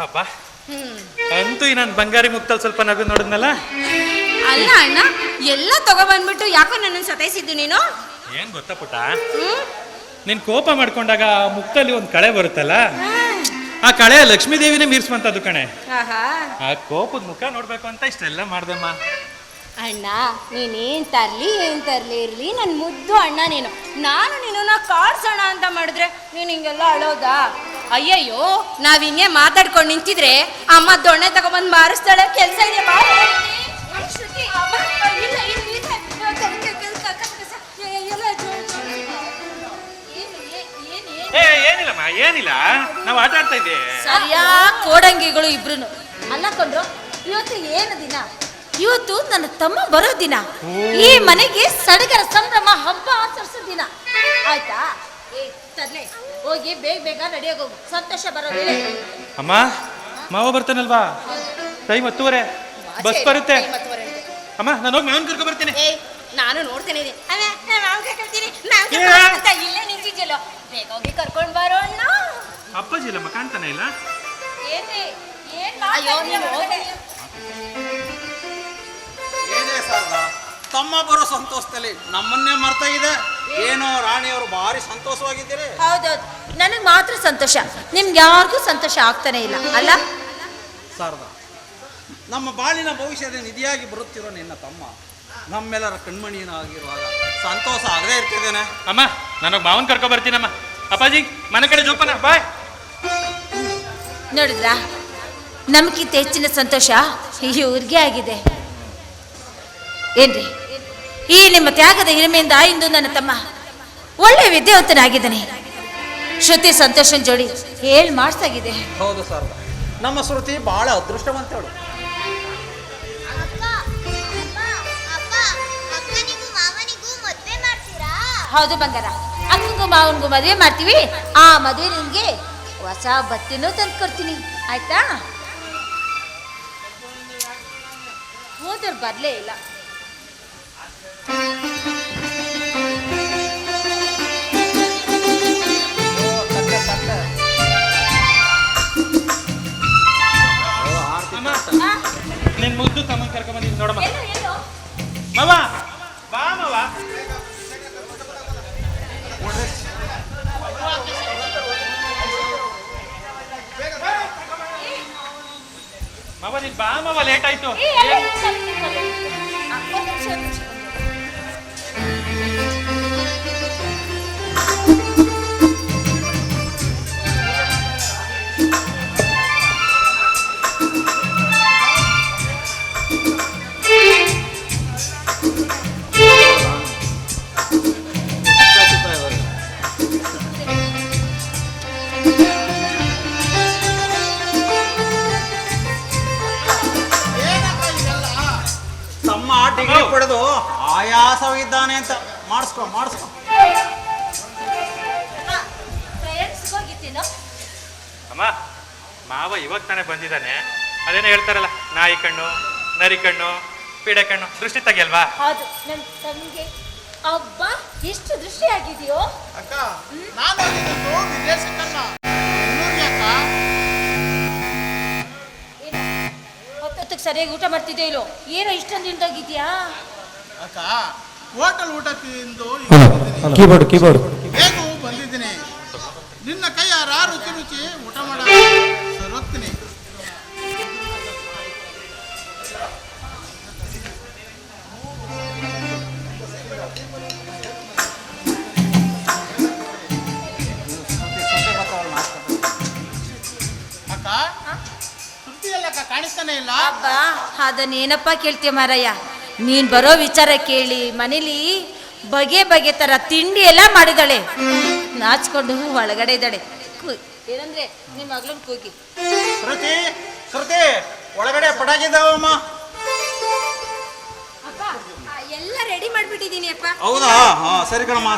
ಹಬ್ಬ ಅಂತೂ ಈ ನನ್ನ ಬಂಗಾರಿ ಮುಕ್ತಲ್ಲಿ ಸ್ವಲ್ಪ ನಗು ನೋಡಿದ್ನಲ್ಲ? ಅಲ್ಲ ಅಣ್ಣ ಎಲ್ಲ ತಗೊಬಂದ್ಬಿಟ್ಟು ಯಾಕೋ ನನ್ನ ಸತಾಯಿಸಿದ್ದು ನೀನು? ಏನ್ ಗೊತ್ತಾ ಪುಟ್ಟ? ನೀನ್ ಕೋಪ ಮಾಡ್ಕೊಂಡಾಗ ಆ ಮುಕ್ತಲ್ಲಿ ಒಂದ್ ಕಳೆ ಬರುತ್ತಲ್ಲ? ಆ ಕಳೆ ಲಕ್ಷ್ಮೀ ದೇವಿನೇ ಮೀರಿಸುವಂತದ್ದು ಕಣೆ. ಆಹಾ. ಆ ಕೋಪದ ಮುಖ ನೋಡ್ಬೇಕು ಅಂತ ಇಷ್ಟೆಲ್ಲ ಮಾಡ್ದಮ್ಮ. ಅಣ್ಣ ನೀನೇನ್ ತರ್ಲಿ ಏನ್ ತರ್ಲಿ ಇರ್ಲಿ ನನ್ ಮುದ್ದು ಅಣ್ಣ ನೀನು. ನಾನು ನಿನ್ನ ಕಾಡ್ಸೋಣ ಅಂತ ಮಾಡಿದ್ರೆ ನೀನ್ ಹಿಂಗೆಲ್ಲ ಅಳೋದಾ? ಅಯ್ಯಯ್ಯೋ ನಾವ್ ಹಿಂಗೆ ಮಾತಾಡ್ಕೊಂಡು ನಿಂತಿದ್ರೆ ಅಮ್ಮ ದೊಣ್ಣೆ ತಗೊಬಂದ್ ಮಾರಿಸ್ತಾಳೆ ಕೆಲಸ ಇದೆ ಏನಿಲ್ಲಮ್ಮ ಏನಿಲ್ಲ. ನಾವು ಆಟ ಆಡ್ತಾ ಇದ್ದೆ ಸರಿಯಾ ಕೋಡಂಗಿಗಳು ಇಬ್ರು ಅಲ್ಲ ಕೊಂಡ್ರು ಇವತ್ತು ಏನು ದಿನ? ಇವತ್ತು ನನ್ನ ತಮ್ಮ ಬರೋ ದಿನ. ಈ ಮನೆಗೆ ಸಡಗರ ಸಂಭ್ರಮ ಹಬ್ಬ ಆಚರಿಸೋ ದಿನ. ಆಯ್ತಾ? ತರ್ಲೆ. ಹೋಗಿ ಬೇಗ ಬೇಗ ರೆಡಿಯಾಗಿ ಹೋಗು. ಸಂತೋಷ ಬರೋದು ಅಮ್ಮ ಮಾವ ಬರ್ತಾನಲ್ವಾ? ಟೈಮ್ ಹತ್ತುವರೆ. ಬಸ್ ಬರುತ್ತೆ. ಅಮ್ಮ ನಾನು ಹೋಗಿ ಮಾವನ್ ಕರ್ಕೊ ಬರ್ತೀನಿ. ಏಯ್ ನಾನು ನೋಡ್ತೇನೆ ಇದೆ ಅಮ್ಮ, ನಾನು ಏ? ಕಟ್ತೀನಿ ಅಂತ ಇಲ್ಲೇ ನಿಂತಿದ್ಯಲ್ಲೋ ಬೇಗ ಹೋಗಿ ಕರ್ಕೊಂಡ್ ಬರೋಣ ಅಪ್ಪಾಜಿ ಇಲ್ಲಮ್ಮ ಕಾಣ್ತಾನೆ ಇಲ್ಲ? ಏನೇ ಏನ್ ಅಯ್ಯೋ, ನೀನು ಮಾತಾಡ್ತೀಯ ಏನೇ ಸಾರ್ದ ತಮ್ಮ ಬರೋ ಸಂತೋಷದಲ್ಲಿ ನಮ್ಮನ್ನೇ ಮರ್ತಾ ಇದೆ. ಏನೋ ರಾಣಿಯವರು ಭಾರಿ ಸಂತೋಷವಾಗಿದ್ದೀರಿ. ಹೌದೌದು. ನನಗೆ ಮಾತ್ರ ಸಂತೋಷ. ನಿಮ್ಗೆ ಯಾರಿಗೂ ಸಂತೋಷ ಆಗ್ತಾನೆ ಇಲ್ಲ ಅಲ್ಲ? ಸರ್ ನಮ್ಮ ಬಾಳಿನ ಭವಿಷ್ಯದ ನಿಧಿಯಾಗಿ ಬರುತ್ತಿರೋ ನಿನ್ನ ತಮ್ಮ ನಮ್ಮೆಲ್ಲರ ಕಣ್ಮಣಿಯನಾಗಿರುವಾಗ ಸಂತೋಷ ಆಗದೆ ಇರ್ತಿದ್ದೇನೆ. ಅಮ್ಮ ನನಗೆ ಮಾವನ್ ಕರ್ಕೊ ಬರ್ತೀನಮ್ಮ. ಅಪ್ಪಾಜಿ ಮನೆ ಕಡೆ ಜೋಪನ ಬಾಯ್. ನೋಡಿದ್ರಾ? ನಮ್ಗಿಂತ ಹೆಚ್ಚಿನ ಸಂತೋಷ ಇವ್ರಿಗೆ ಆಗಿದೆ. ಏನ್ರಿ? ಈ ನಿಮ್ಮ ತ್ಯಾಗದ ಹಿರಿಮೆಯಿಂದ ಇಂದು ನನ್ನ ತಮ್ಮ ಒಳ್ಳೆ ವಿದ್ಯಾವಂತನಾಗಿದ್ದಾನೆ. ಶ್ರುತಿ ಸಂತೋಷನ್ ಜೋಡಿ ಹೇಳಿ ಮಾಡ್ಸಾಗಿದೆ. ಹೌದು ಸರ್. ನಮ್ಮ ಶ್ರುತಿ ಬಹಳ ಅದೃಷ್ಟವಂತಳು. ಹೌದು ಬಂಗಾರ. ಅಕ್ಕನಿಗೂ ಮಾವನ್ಗೂ ಮದುವೆ ಮಾಡ್ತೀವಿ. ಆ ಮದುವೆ ನಿಮಗೆ ಹೊಸ ಬತ್ತಿನೂ ತಂದು ಕೊಡ್ತೀನಿ. ಆಯ್ತಾ? ಹೋದ್ರೆ ಬರಲೇ ಇಲ್ಲ. ಮವ ಬಾ ಮವ ಮವ ನೀನ್ ಬಾ ಮವ ಲೇಟ್ ಆಯ್ತು ಆಯಾಸವಿದ್ದಾನೆ ಅಂತ. ಮಾಡಿಸ್ಕೊ ಮಾಡಿಸ್ಕೊ. ಅಮ್ಮ ಮಾವ ಇವಾಗ ತಾನೇ ಬಂದಿದ್ದಾನೆ. ಅದೇನೋ ಹೇಳ್ತಾರಲ್ಲ ನಾಯಿ ಕಣ್ಣು ನರಿ ಕಣ್ಣು ಪೀಡೆ ಕಣ್ಣು ದೃಷ್ಟಿ ತೆಗಿಯಲ್ವಾ ಹೌದು ನನ್ನ ತಂಗಿ. ಅಬ್ಬ ಎಷ್ಟು ದೃಷ್ಟಿ ಆಗಿದೆಯೋ? ಅಕ್ಕ ನಾನು ಹೋಗಿದ್ದು ವಿದೇಶಕ್ಕಲ್ಲ ಬೆಂಗಳೂರಿಗೆ ಅಕ್ಕ. ಹೊತ್ತೊತ್ತಿಗೆ ಸರಿಯಾಗಿ ಊಟ ಮಾಡ್ತಿದ್ದೆ ಇಲ್ಲೋ? ಏನೋ ಇಷ್ಟೊಂದು ನಿಂತೋಗಿದ್ಯಾ ಅಕ್ಕ ಹೋಟೆಲ್ ಊಟ ತಿಂದು. Keyboard keyboard. ಬೇಗ ಬಂದಿದ್ದೀನಿ. ನಿನ್ನ ಕೈಯಾರ ರುಚಿ ರುಚಿ ಊಟ ಮಾಡ. ಸರೋಗ್ತೀನಿ ಅಕ್ಕ ಸುದ್ದಿ ಅಕ್ಕ ಕಾಣಿಸ್ತಾನೆ ಇಲ್ಲ? ಅಬ್ಬ ಅದನ್ನೇನಪ್ಪ ಕೇಳ್ತೀಯ ಮಾರಯ್ಯ ನೀನ್ ಬರೋ ವಿಚಾರ ಕೇಳಿ ಮನೇಲಿ ಬಗೆ ಬಗೆ ತರ ತಿಂಡಿ ಎಲ್ಲ ಮಾಡಿದಾಳೆ. ನಾಚ್ಕೊಂಡು ಒಳಗಡೆ ಇದ್ದಾಳೆ. ಏನಂದ್ರೆ ನಿಮ್ಮ ಮಗಳನ್ ಕೂಗಿ. ಶ್ರುತಿ ಶ್ರುತಿ ಒಳಗಡೆ ಪಟಾಕಿದ್ದಾವಮ್ಮ ಅಪ್ಪ ಆ, ಎಲ್ಲ ರೆಡಿ ಮಾಡ್ಬಿಟ್ಟಿದೀನಿ ಅಪ್ಪ. ಹೌದಾ? ಹಾ ಸರಿ ಕಣಮ್ಮ